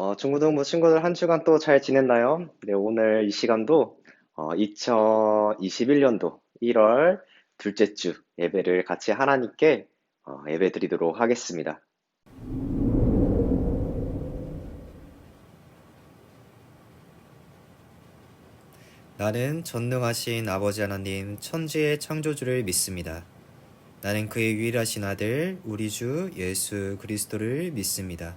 어, 중고등부 친구들 한 주간 또 잘 지냈나요? 네, 오늘 이 시간도 어, 2021년도 1월 둘째 주 예배를 같이 하나님께 어, 예배 드리도록 하겠습니다. 나는 전능하신 아버지 하나님 천지의 창조주를 믿습니다. 나는 그의 유일하신 아들 우리 주 예수 그리스도를 믿습니다.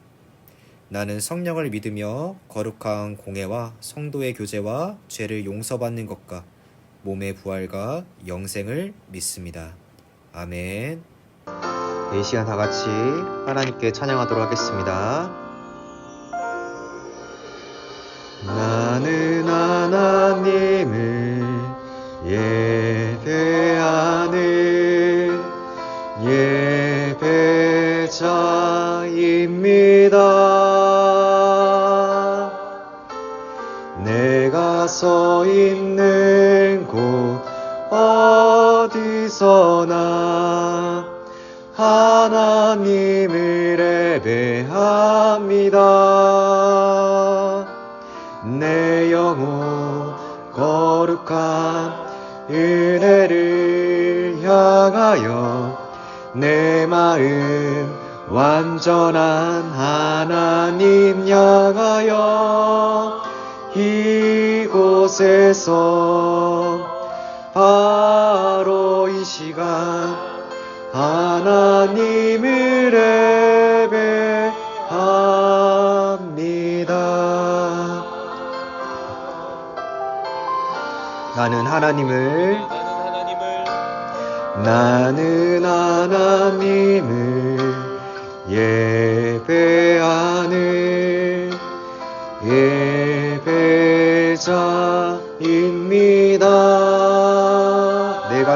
나는 성령을 믿으며 거룩한 공예와 성도의 교제와 죄를 용서받는 것과 몸의 부활과 영생을 믿습니다. 아멘. 이 시간 다 같이 하나님께 찬양하도록 하겠습니다. 이곳에서 바로 이 시간 하나님을 예배합니다. 나는 하나님을 나는 하나님을 예배하는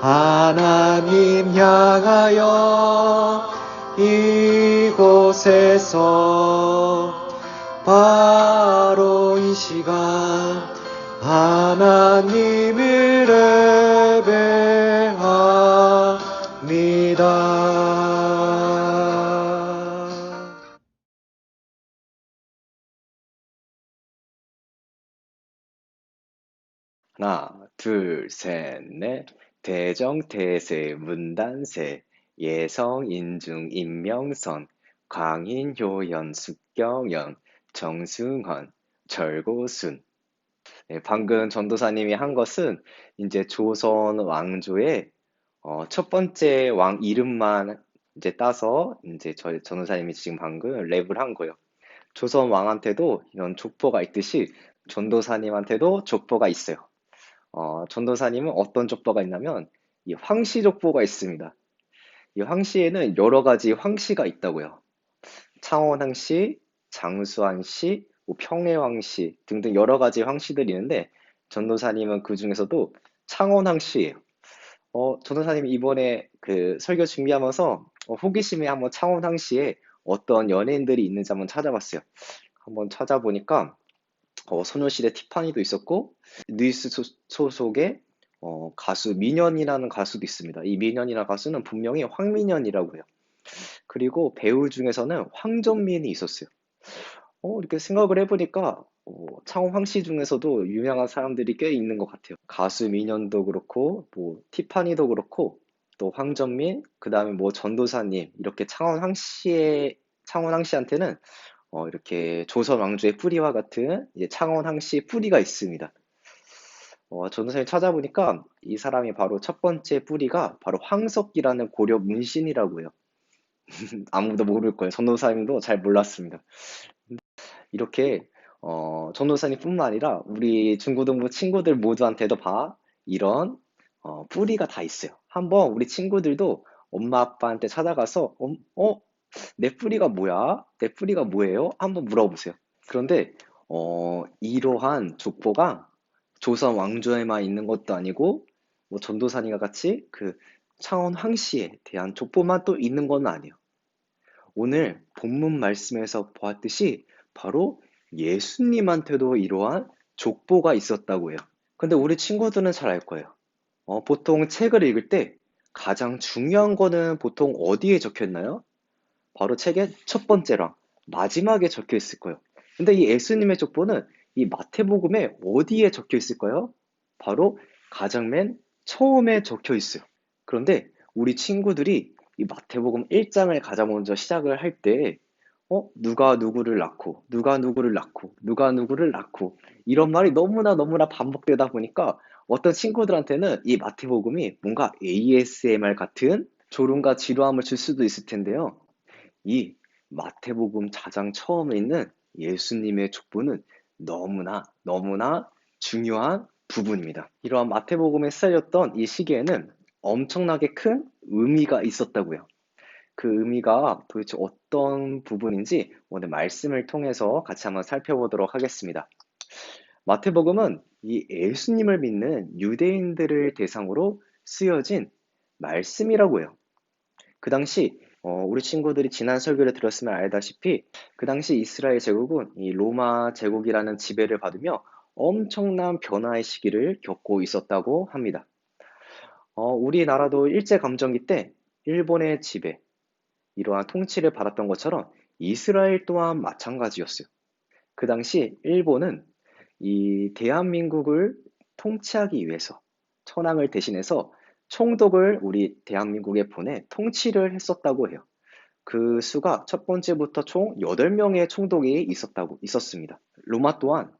하나님 향하여 이곳에서 바로 이 시간 하나님을 예배합니다. 하나, 둘, 셋, 넷. 대정, 대세, 문단세, 예성, 인중, 임명선, 광인, 효연, 숙경연, 정승헌, 절고순. 네, 방금 전도사님이 한 것은 이제 조선 왕조의 어, 첫 번째 왕 이름만 이제 따서 이제 저희 전도사님이 지금 방금 랩을 한 거예요. 조선 왕한테도 이런 족보가 있듯이 전도사님한테도 족보가 있어요. 어, 전도사님은 어떤 족보가 있냐면 이 황씨 족보가 있습니다. 이 황씨에는 여러 가지 황씨가 있다고요. 창원 황씨, 장수한 씨, 뭐 평해 황씨 등등 여러 가지 황씨들이 있는데 전도사님은 그 중에서도 창원 황씨예요. 어, 전도사님이 이번에 그 설교 준비하면서 어, 호기심에 한번 창원 황씨에 어떤 연예인들이 있는지 한번 찾아봤어요. 한번 찾아보니까 어, 소녀시대 티파니도 있었고 뉴이스 소- 소속의 어, 가수 민현이라는 가수도 있습니다. 이 민현이라는 가수는 분명히 황민현이라고 해요. 그리고 배우 중에서는 황정민이 있었어요. 어, 이렇게 생각을 해보니까 어, 창원 황씨 중에서도 유명한 사람들이 꽤 있는 것 같아요. 가수 민현도 그렇고 뭐 티파니도 그렇고 또 황정민, 그 다음에 뭐 전도사님 이렇게 창원 황씨의 창원 황씨한테는 어, 이렇게 조선 왕조의 뿌리와 같은 창원 황씨의 뿌리가 있습니다. 어, 전도사님 찾아보니까 이 사람이 바로 첫 번째 뿌리가 바로 황석기라는 고려 문신이라고 해요. 아무도 모를 거예요. 전도사님도 잘 몰랐습니다. 이렇게 어, 전도사님뿐만 아니라 우리 중고등부 친구들 모두한테도 봐 이런 어, 뿌리가 다 있어요. 한번 우리 친구들도 엄마 아빠한테 찾아가서 어, 어? 내 뿌리가 뭐야? 내 뿌리가 뭐예요? 한번 물어보세요. 그런데 어, 이러한 족보가 조선 왕조에만 있는 것도 아니고 뭐 전도사님과 같이 그 창원 황씨에 대한 족보만 또 있는 건 아니에요. 오늘 본문 말씀에서 보았듯이 바로 예수님한테도 이러한 족보가 있었다고 해요. 근데 우리 친구들은 잘 알 거예요. 어, 보통 책을 읽을 때 가장 중요한 거는 보통 어디에 적혀 있나요? 바로 책의 첫 번째랑 마지막에 적혀 있을 거예요. 근데 이 예수님의 족보는 이 마태복음에 어디에 적혀 있을까요? 바로 가장 맨 처음에 적혀 있어요. 그런데 우리 친구들이 이 마태복음 1장을 가장 먼저 시작을 할 때, 어, 누가 누구를 낳고, 누가 누구를 낳고, 누가 누구를 낳고, 이런 말이 너무나 너무나 반복되다 보니까 어떤 친구들한테는 이 마태복음이 뭔가 ASMR 같은 졸음과 지루함을 줄 수도 있을 텐데요. 이 마태복음 가장 처음에 있는 예수님의 족보는 너무나 너무나 중요한 부분입니다. 이러한 마태복음에 쓰여졌던 이 시기에는 엄청나게 큰 의미가 있었다고요. 그 의미가 도대체 어떤 부분인지 오늘 말씀을 통해서 같이 한번 살펴보도록 하겠습니다. 마태복음은 이 예수님을 믿는 유대인들을 대상으로 쓰여진 말씀이라고 해요. 그 당시 어, 우리 친구들이 지난 설교를 들었으면 알다시피 그 당시 이스라엘 제국은 이 로마 제국이라는 지배를 받으며 엄청난 변화의 시기를 겪고 있었다고 합니다. 어, 우리나라도 일제감정기 때 일본의 지배, 이러한 통치를 받았던 것처럼 이스라엘 또한 마찬가지였어요. 그 당시 일본은 이 대한민국을 통치하기 위해서 천황을 대신해서 총독을 우리 대한민국에 보내 통치를 했었다고 해요. 그 수가 첫 번째부터 총 8명의 총독이 있었다고 있었습니다. 로마 또한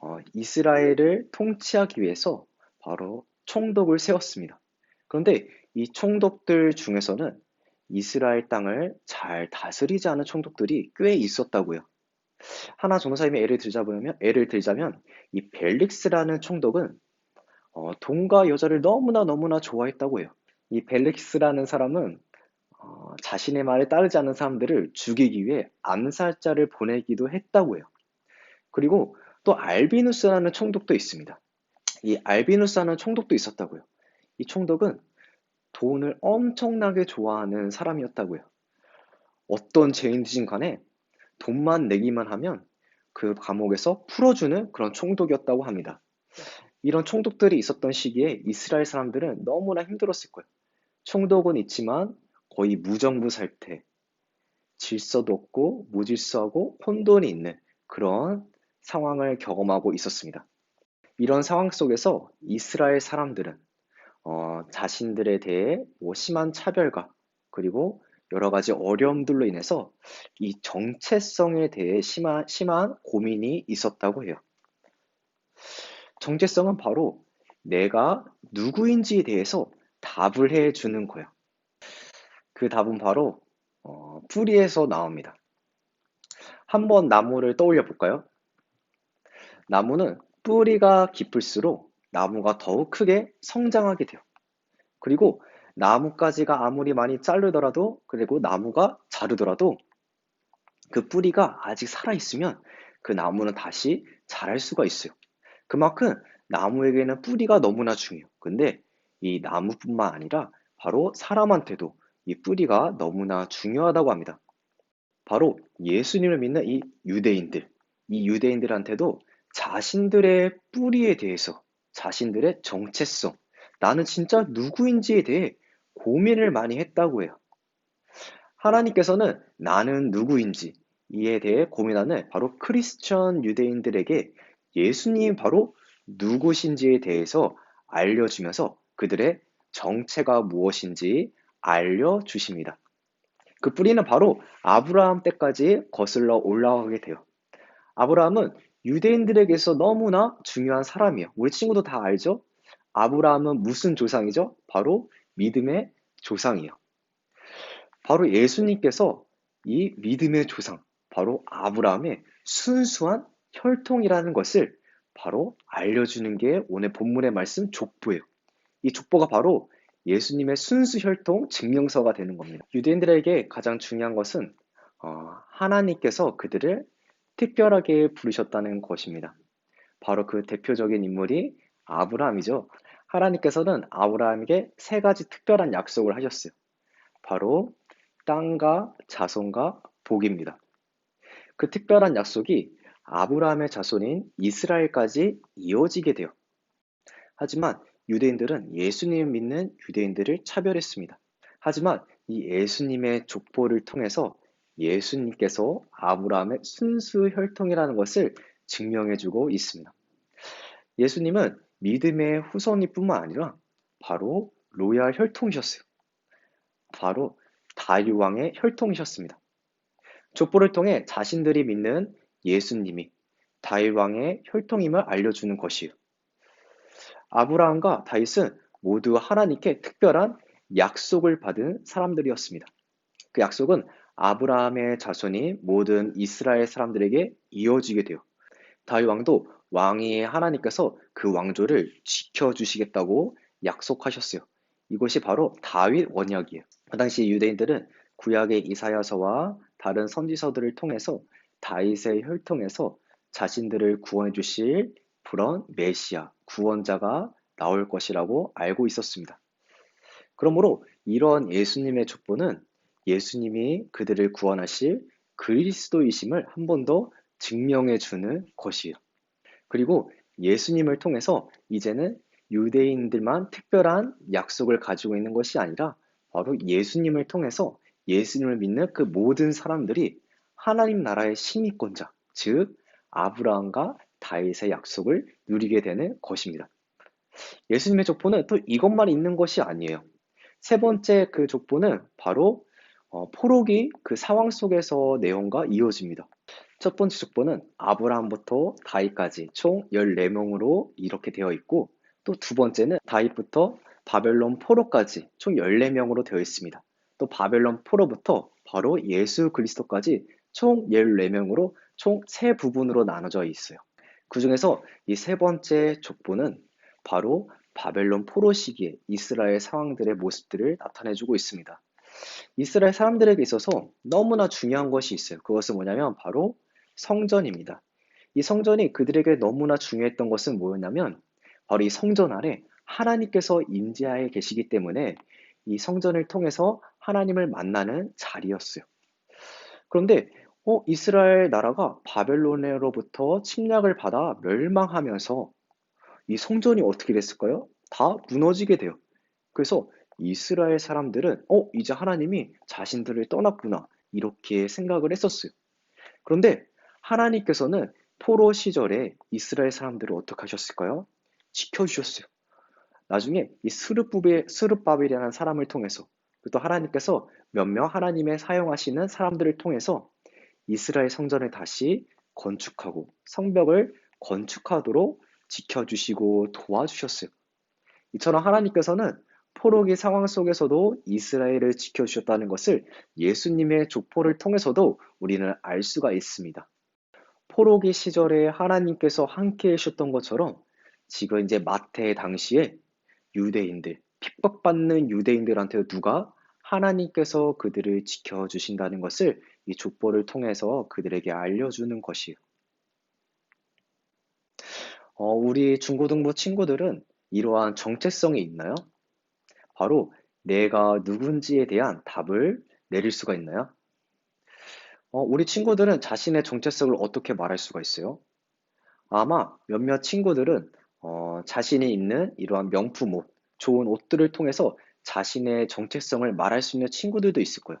어, 이스라엘을 통치하기 위해서 바로 총독을 세웠습니다. 그런데 이 총독들 중에서는 이스라엘 땅을 잘 다스리지 않은 총독들이 꽤 있었다고요. 하나 전도사님의 예를 들자면, 예를 들자면 이 벨릭스라는 총독은 어, 돈과 여자를 너무나 너무나 좋아했다고 해요. 이 벨릭스라는 사람은 어, 자신의 말에 따르지 않는 사람들을 죽이기 위해 암살자를 보내기도 했다고 해요. 그리고 또 알비누스라는 총독도 있습니다. 이 알비누스라는 총독도 있었다고요. 이 총독은 돈을 엄청나게 좋아하는 사람이었다고요. 어떤 죄인이든 간에 돈만 내기만 하면 그 감옥에서 풀어주는 그런 총독이었다고 합니다. 이런 총독들이 있었던 시기에 이스라엘 사람들은 너무나 힘들었을 거예요. 총독은 있지만 거의 무정부 살태, 질서도 없고 무질서하고 혼돈이 있는 그런 상황을 경험하고 있었습니다. 이런 상황 속에서 이스라엘 사람들은 어, 자신들에 대해 뭐 심한 차별과 그리고 여러 가지 어려움들로 인해서 이 정체성에 대해 심한, 심한 고민이 있었다고 해요. 정체성은 바로 내가 누구인지에 대해서 답을 해 주는 거예요. 그 답은 바로 어, 뿌리에서 나옵니다. 한번 나무를 떠올려 볼까요? 나무는 뿌리가 깊을수록 나무가 더욱 크게 성장하게 돼요. 그리고 나뭇가지가 아무리 많이 자르더라도 그리고 나무가 자르더라도 그 뿌리가 아직 살아있으면 그 나무는 다시 자랄 수가 있어요. 그만큼 나무에게는 뿌리가 너무나 중요해요. 근데 이 나무뿐만 아니라 바로 사람한테도 이 뿌리가 너무나 중요하다고 합니다. 바로 예수님을 믿는 이 유대인들, 이 유대인들한테도 자신들의 뿌리에 대해서, 자신들의 정체성, 나는 진짜 누구인지에 대해 고민을 많이 했다고 해요. 하나님께서는 나는 누구인지 이에 대해 고민하는 바로 크리스천 유대인들에게 예수님이 바로 누구신지에 대해서 알려주면서 그들의 정체가 무엇인지 알려주십니다. 그 뿌리는 바로 아브라함 때까지 거슬러 올라가게 돼요. 아브라함은 유대인들에게서 너무나 중요한 사람이에요. 우리 친구도 다 알죠? 아브라함은 무슨 조상이죠? 바로 믿음의 조상이에요. 바로 예수님께서 이 믿음의 조상, 바로 아브라함의 순수한 혈통이라는 것을 바로 알려주는 게 오늘 본문의 말씀 족보예요. 이 족보가 바로 예수님의 순수 혈통 증명서가 되는 겁니다. 유대인들에게 가장 중요한 것은 어, 하나님께서 그들을 특별하게 부르셨다는 것입니다. 바로 그 대표적인 인물이 아브라함이죠. 하나님께서는 아브라함에게 세 가지 특별한 약속을 하셨어요. 바로 땅과 자손과 복입니다. 그 특별한 약속이 아브라함의 자손인 이스라엘까지 이어지게 돼요. 하지만 유대인들은 예수님을 믿는 유대인들을 차별했습니다. 하지만 이 예수님의 족보를 통해서 예수님께서 아브라함의 순수 혈통이라는 것을 증명해주고 있습니다. 예수님은 믿음의 후손이 뿐만 아니라 바로 로얄 혈통이셨어요. 바로 다윗왕의 혈통이셨습니다. 족보를 통해 자신들이 믿는 예수님이 다윗 왕의 혈통임을 알려주는 것이에요. 아브라함과 다윗은 모두 하나님께 특별한 약속을 받은 사람들이었습니다. 그 약속은 아브라함의 자손이 모든 이스라엘 사람들에게 이어지게 돼요. 다윗 왕도 왕이 하나님께서 그 왕조를 지켜 주시겠다고 약속하셨어요. 이것이 바로 다윗 원약이에요. 그 당시 유대인들은 구약의 이사야서와 다른 선지서들을 통해서 다윗의 혈통에서 자신들을 구원해 주실 그런 메시아, 구원자가 나올 것이라고 알고 있었습니다. 그러므로 이런 예수님의 족보는 예수님이 그들을 구원하실 그리스도이심을 한 번 더 증명해 주는 것이에요. 그리고 예수님을 통해서 이제는 유대인들만 특별한 약속을 가지고 있는 것이 아니라 바로 예수님을 통해서 예수님을 믿는 그 모든 사람들이 하나님 나라의 신위권자, 즉 아브라함과 다윗의 약속을 누리게 되는 것입니다. 예수님의 족보는 또 이것만 있는 것이 아니에요. 세 번째 그 족보는 바로 어, 포로기 그 상황 속에서 내용과 이어집니다. 첫 번째 족보는 아브라함부터 다윗까지 총 14명으로 이렇게 되어 있고 또 두 번째는 다윗부터 바벨론 포로까지 총 14명으로 되어 있습니다. 또 바벨론 포로부터 바로 예수 그리스도까지 총 14명으로 총세 부분으로 나눠져 있어요. 그 중에서 이 세 번째 족보는 바로 바벨론 포로 시기에 이스라엘 상황들의 모습들을 나타내주고 있습니다. 이스라엘 사람들에게 있어서 너무나 중요한 것이 있어요. 그것은 뭐냐면 바로 성전입니다. 이 성전이 그들에게 너무나 중요했던 것은 뭐였냐면 바로 이 성전 아래 하나님께서 임재하에 계시기 때문에 이 성전을 통해서 하나님을 만나는 자리였어요. 그런데 어, 이스라엘 나라가 바벨론으로부터 침략을 받아 멸망하면서 이 성전이 어떻게 됐을까요? 다 무너지게 돼요. 그래서 이스라엘 사람들은 어, 이제 하나님이 자신들을 떠났구나. 이렇게 생각을 했었어요. 그런데 하나님께서는 포로 시절에 이스라엘 사람들을 어떻게 하셨을까요? 지켜주셨어요. 나중에 이 스룹바벨, 스룹바벨이라는 사람을 통해서 또 하나님께서 몇 명 하나님의 사용하시는 사람들을 통해서 이스라엘 성전을 다시 건축하고 성벽을 건축하도록 지켜주시고 도와주셨어요. 이처럼 하나님께서는 포로기 상황 속에서도 이스라엘을 지켜주셨다는 것을 예수님의 족보를 통해서도 우리는 알 수가 있습니다. 포로기 시절에 하나님께서 함께 해주셨던 것처럼 지금 이제 마태 당시에 유대인들, 핍박받는 유대인들한테 누가 하나님께서 그들을 지켜주신다는 것을 이 족보를 통해서 그들에게 알려주는 것이에요. 어, 우리 중고등부 친구들은 이러한 정체성이 있나요? 바로 내가 누군지에 대한 답을 내릴 수가 있나요? 어, 우리 친구들은 자신의 정체성을 어떻게 말할 수가 있어요? 아마 몇몇 친구들은 어, 자신이 입는 이러한 명품 옷, 좋은 옷들을 통해서 자신의 정체성을 말할 수 있는 친구들도 있을 거예요.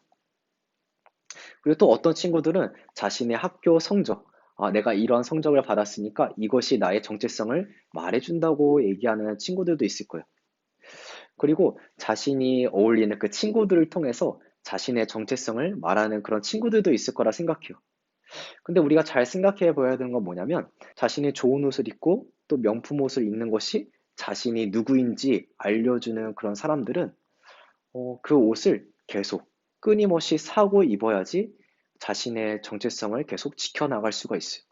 그리고 또 어떤 친구들은 자신의 학교 성적, 아, 내가 이런 성적을 받았으니까 이것이 나의 정체성을 말해준다고 얘기하는 친구들도 있을 거예요. 그리고 자신이 어울리는 그 친구들을 통해서 자신의 정체성을 말하는 그런 친구들도 있을 거라 생각해요. 근데 우리가 잘 생각해 보아야 되는 건 뭐냐면 자신이 좋은 옷을 입고 또 명품 옷을 입는 것이 자신이 누구인지 알려주는 그런 사람들은 어, 그 옷을 계속 끊임없이 사고 입어야지 자신의 정체성을 계속 지켜나갈 수가 있어요.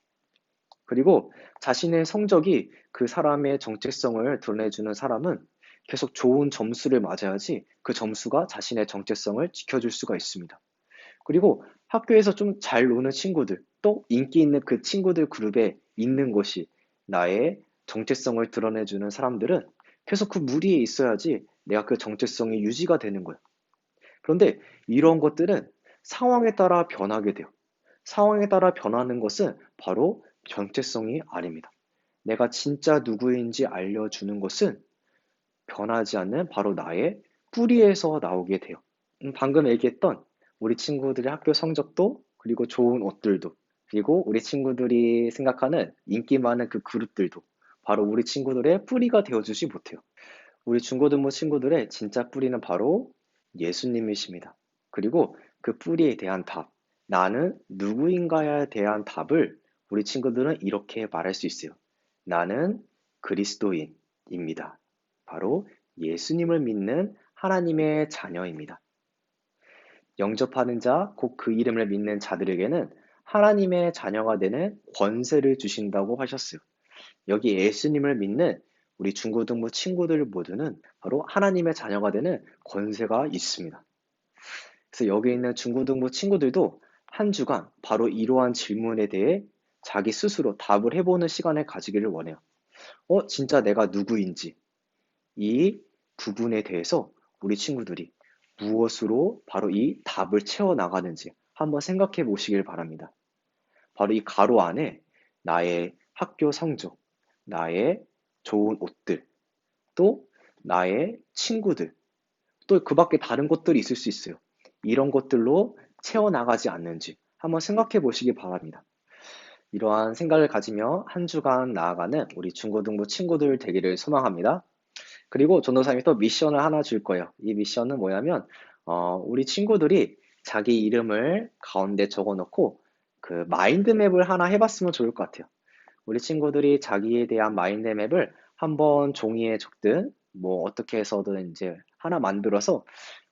그리고 자신의 성적이 그 사람의 정체성을 드러내주는 사람은 계속 좋은 점수를 맞아야지 그 점수가 자신의 정체성을 지켜줄 수가 있습니다. 그리고 학교에서 좀 잘 노는 친구들, 또 인기 있는 그 친구들 그룹에 있는 것이 나의 정체성을 드러내주는 사람들은 계속 그 무리에 있어야지 내가 그 정체성이 유지가 되는 거예요. 그런데 이런 것들은 상황에 따라 변하게 돼요. 상황에 따라 변하는 것은 바로 정체성이 아닙니다. 내가 진짜 누구인지 알려주는 것은 변하지 않는 바로 나의 뿌리에서 나오게 돼요. 음, 방금 얘기했던 우리 친구들의 학교 성적도 그리고 좋은 옷들도 그리고 우리 친구들이 생각하는 인기 많은 그 그룹들도 바로 우리 친구들의 뿌리가 되어주지 못해요. 우리 중고등부 친구들의 진짜 뿌리는 바로 예수님이십니다. 그리고 그 뿌리에 대한 답, 나는 누구인가에 대한 답을 우리 친구들은 이렇게 말할 수 있어요. 나는 그리스도인입니다. 바로 예수님을 믿는 하나님의 자녀입니다. 영접하는 자, 곧 그 이름을 믿는 자들에게는 하나님의 자녀가 되는 권세를 주신다고 하셨어요. 여기 예수님을 믿는 우리 중고등부 친구들 모두는 바로 하나님의 자녀가 되는 권세가 있습니다. 그래서 여기 있는 중고등부 친구들도 한 주간 바로 이러한 질문에 대해 자기 스스로 답을 해보는 시간을 가지기를 원해요. 어, 진짜 내가 누구인지 이 부분에 대해서 우리 친구들이 무엇으로 바로 이 답을 채워 나가는지 한번 생각해 보시길 바랍니다. 바로 이 가로 안에 나의 학교 성적, 나의 좋은 옷들, 또 나의 친구들, 또 그 밖에 다른 것들이 있을 수 있어요. 이런 것들로 채워나가지 않는지 한번 생각해 보시기 바랍니다. 이러한 생각을 가지며 한 주간 나아가는 우리 중고등부 친구들 되기를 소망합니다. 그리고 전도사님이 또 미션을 하나 줄 거예요. 이 미션은 뭐냐면, 어, 우리 친구들이 자기 이름을 가운데 적어 놓고 그 마인드맵을 하나 해봤으면 좋을 것 같아요. 우리 친구들이 자기에 대한 마인드맵을 한번 종이에 적든 뭐 어떻게 해서든 이제 하나 만들어서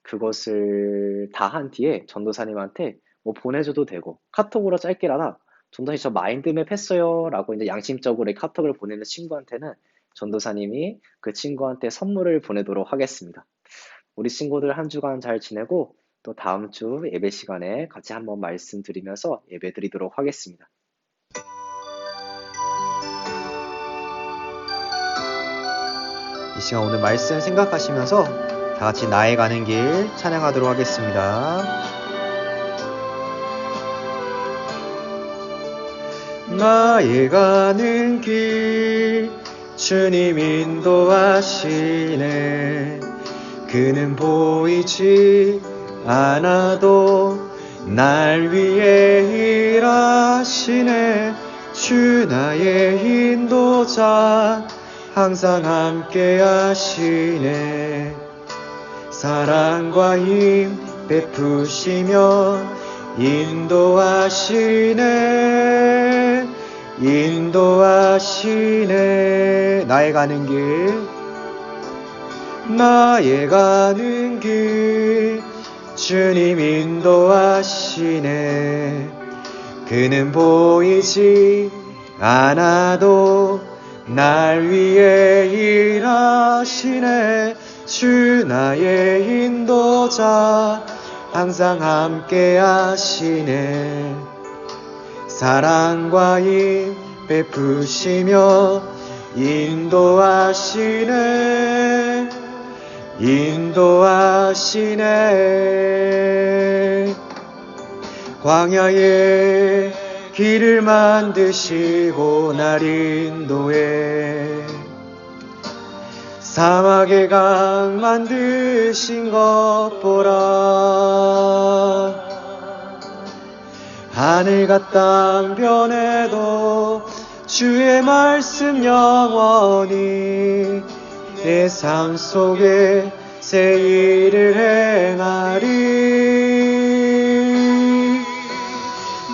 그것을 다 한 뒤에 전도사님한테 뭐 보내줘도 되고 카톡으로 짧게라도 전도사님 저 마인드맵 했어요 라고 이제 양심적으로 카톡을 보내는 친구한테는 전도사님이 그 친구한테 선물을 보내도록 하겠습니다. 우리 친구들 한 주간 잘 지내고 또 다음 주 예배 시간에 같이 한번 말씀드리면서 예배 드리도록 하겠습니다. 시간 오늘 말씀 생각하시면서 다 같이 나의 가는 길 찬양하도록 하겠습니다. 나의 가는 길 주님 인도하시네 그는 보이지 않아도 날 위해 일하시네 주 나의 인도자 항상 함께 하시네. 사랑과 힘 베푸시며 인도하시네. 인도하시네. 나의 가는 길. 나의 가는 길. 주님 인도하시네. 그는 보이지 않아도 날 위해 일하시네. 주 나의 인도자 항상 함께 하시네. 사랑과 힘 베푸시며 인도하시네. 인도하시네. 광야에 길을 만드시고 날 인도해 사막의 강 만드신 것 보라. 하늘과 땅 변해도 주의 말씀 영원히 내 삶 속에 새 일을 행하리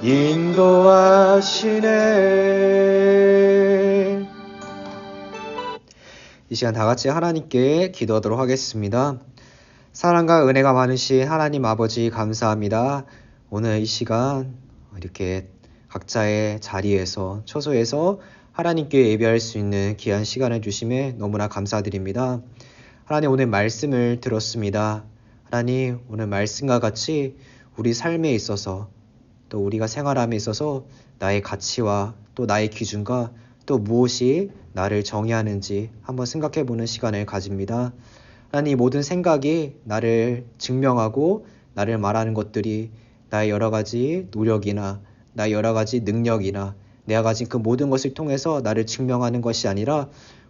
인도하시네 이 시간 다 같이 하나님께 기도하도록 하겠습니다. 사랑과 은혜가 많으신 하나님 아버지 감사합니다. 오늘 이 시간 이렇게 각자의 자리에서 처소에서 하나님께 예배할 수 있는 귀한 시간을 주심에 너무나 감사드립니다. 하나님 오늘 말씀을 들었습니다. 하나님 오늘 말씀과 같이 우리 삶에 있어서 또 우리가 생활함에 있어서 나의 가치와 또 나의 기준과 또 무엇이 나를 정의하는지 한번 생각해 보는 시간을 가집니다. 하나님 이 모든 생각이 나를 증명하고 나를 말하는 것들이 나의 여러 가지 노력이나 나의 여러 가지 능력이나 내가 가진 그 모든 것을 통해서 나를 증명하는 것이 아니라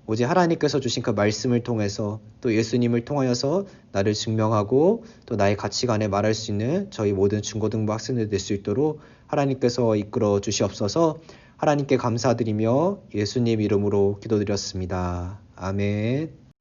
오직 하나님께서 주신 그 말씀을 통해서 또 예수님을 통하여서 나를 증명하고 또 나의 가치관에 말할 수 있는 저희 모든 중고등부 학생들 될 수 있도록 하나님께서 이끌어 주시옵소서 하나님께 감사드리며 예수님 이름으로 기도드렸습니다. 아멘.